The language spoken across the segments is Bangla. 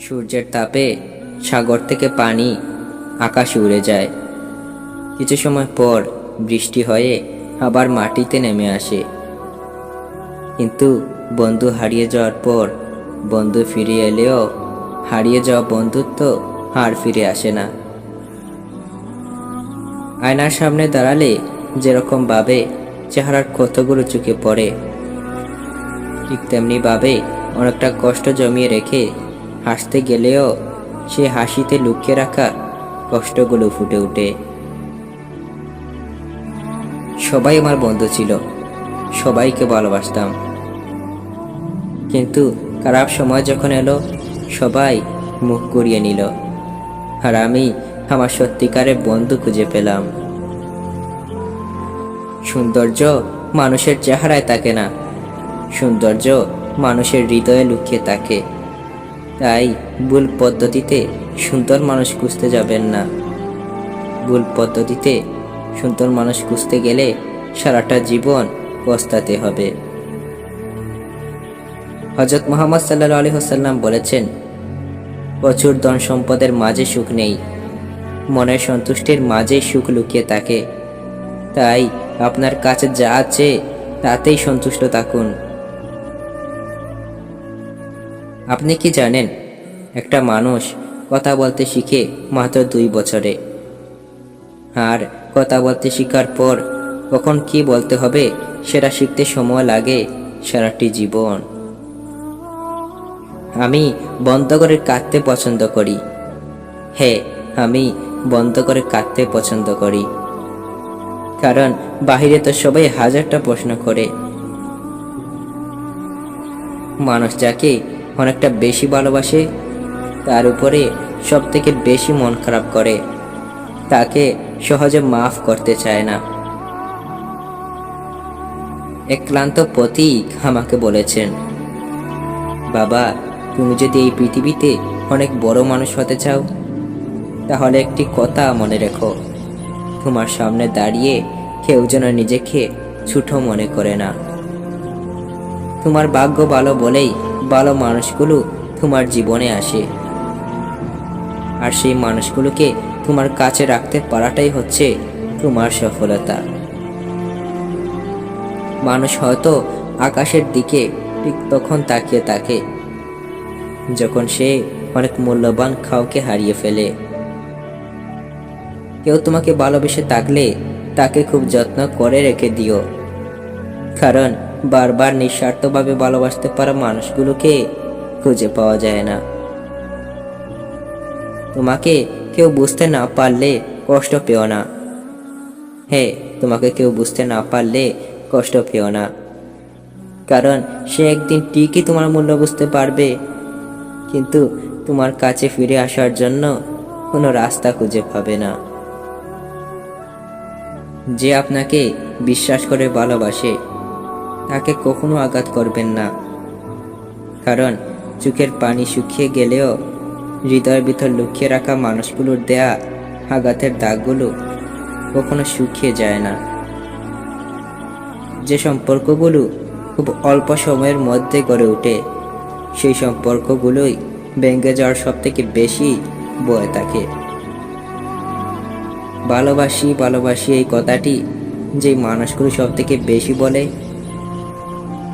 সূর্যের তাপে সাগর থেকে পানি আকাশে উড়ে যায়। কিছু সময় পর বৃষ্টি হয়ে আবার মাটিতে নেমে আসে। কিন্তু বন্ধু হারিয়ে যাওয়ার পর বন্ধু ফিরে এলেও হারিয়ে যাওয়া বন্ধুত্ব আর ফিরে আসে না। আয়নার সামনে দাঁড়ালে যেরকম ভাবে চেহারার ক্ষতগুলো চোখে পড়ে। ঠিক তেমনি ভাবে অনেকটা কষ্ট জমিয়ে রেখে হাসতে গেলেও সে হাসিতে লুকিয়ে রাখা কষ্টগুলো ফুটে ওঠে। সবাই আমার বন্ধু ছিল, সবাইকে ভালোবাসতাম। কিন্তু খারাপ সময় যখন এলো, সবাই মুখ করিয়ে নিল, আর আমি আমার সত্যিকারের বন্ধু খুঁজে পেলাম। সৌন্দর্য মানুষের চেহারায় থাকে না। সৌন্দর্য মানুষের হৃদয়ে লুকিয়ে থাকে। তাই ভুল পদ্ধতিতে সুন্দর মানুষ খুঁজতে যাবেন না। ভুল পদ্ধতিতে সুন্দর মানুষ খুঁজতে গেলে সারাটা জীবন পস্তাতে হবে। হজরত মোহাম্মদ সাল্লাহ আলী হোসাল্লাম বলেছেন, প্রচুর ধন সম্পদের মাঝে সুখ নেই। মনের সন্তুষ্টির মাঝে সুখ লুকিয়ে থাকে। তাই আপনার কাছে যা আছে তাতেই সন্তুষ্ট থাকুন। আপনি কি জানেন, একটা মানুষ কথা বলতে শিখে মাত্র দুই বছরে। আর কথা বলতে শেখার পর কখন কি বলতে হবে সেটা শিখতে সময় লাগে সারাটি জীবন। আমি বন্ধ করে কাঁদতে পছন্দ করি। হ্যাঁ আমি বন্ধ করে কাঁদতে পছন্দ করি। কারণ বাহিরে তো সবাই হাজারটা প্রশ্ন করে। মানুষ যাকে অনেকটা বেশি ভালোবাসে, তার উপরে সব থেকে বেশি মন খারাপ করে। তাকে সহজে মাফ করতে চায় না। এক ক্লান্ত প্রতীক আমাকে বলেছেন, বাবা, তুমি যদি এই পৃথিবীতে অনেক বড় মানুষ হতে চাও, তাহলে একটি কথা মনে রেখো। তোমার সামনে দাঁড়িয়ে কেউ যেন নিজেকে ছোট মনে করে না। তোমার ভাগ্য ভালো বলেই ভালো মানুষগুলো তোমার জীবনে আসে। আর সেই মানুষগুলোকে তোমার কাছে রাখতে পারাটাই হচ্ছে তোমার সফলতা। মানুষ হয়তো আকাশের দিকে ঠিক তখন তাকিয়ে থাকে, যখন সে অনেক মূল্যবান খাওকে হারিয়ে ফেলে। কেউ তোমাকে ভালোবেসে থাকলে তাকে খুব যত্ন করে রেখে দিও। কারণ বারবার নিঃস্বার্থভাবে ভালোবাসতে পারা মানুষগুলোকে খুঁজে পাওয়া যায় না। তোমাকে কেউ বুঝতে না পারলে কষ্ট পেও না। হ্যাঁ তোমাকে কেউ বুঝতে না পারলে কষ্ট পেও না। কারণ সে একদিন ঠিকই তোমার মূল্য বুঝতে পারবে। কিন্তু তোমার কাছে ফিরে আসার জন্য কোনো রাস্তা খুঁজে পাবে না। যে আপনাকে বিশ্বাস করে ভালোবাসে, তাকে কখনো আঘাত করবেন না। কারণ চোখের পানি শুকিয়ে গেলেও হৃদয়ের ভিতর লুকিয়ে রাখা মানুষগুলোর দেয়া আঘাতের দাগগুলো কখনো শুকিয়ে যায় না। যে সম্পর্কগুলো খুব অল্প সময়ের মধ্যে গড়ে ওঠে, সেই সম্পর্কগুলোই ভেঙে যাওয়ার সব থেকে বেশি বয়ে থাকে। ভালোবাসি ভালোবাসি এই কথাটি যে মানুষগুলো সব থেকে বেশি বলে।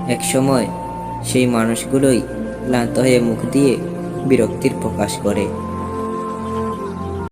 এক সময় সেই মানুষগুলোই ক্লান্ত হয়ে মুখ দিয়ে বিরক্তির প্রকাশ করে।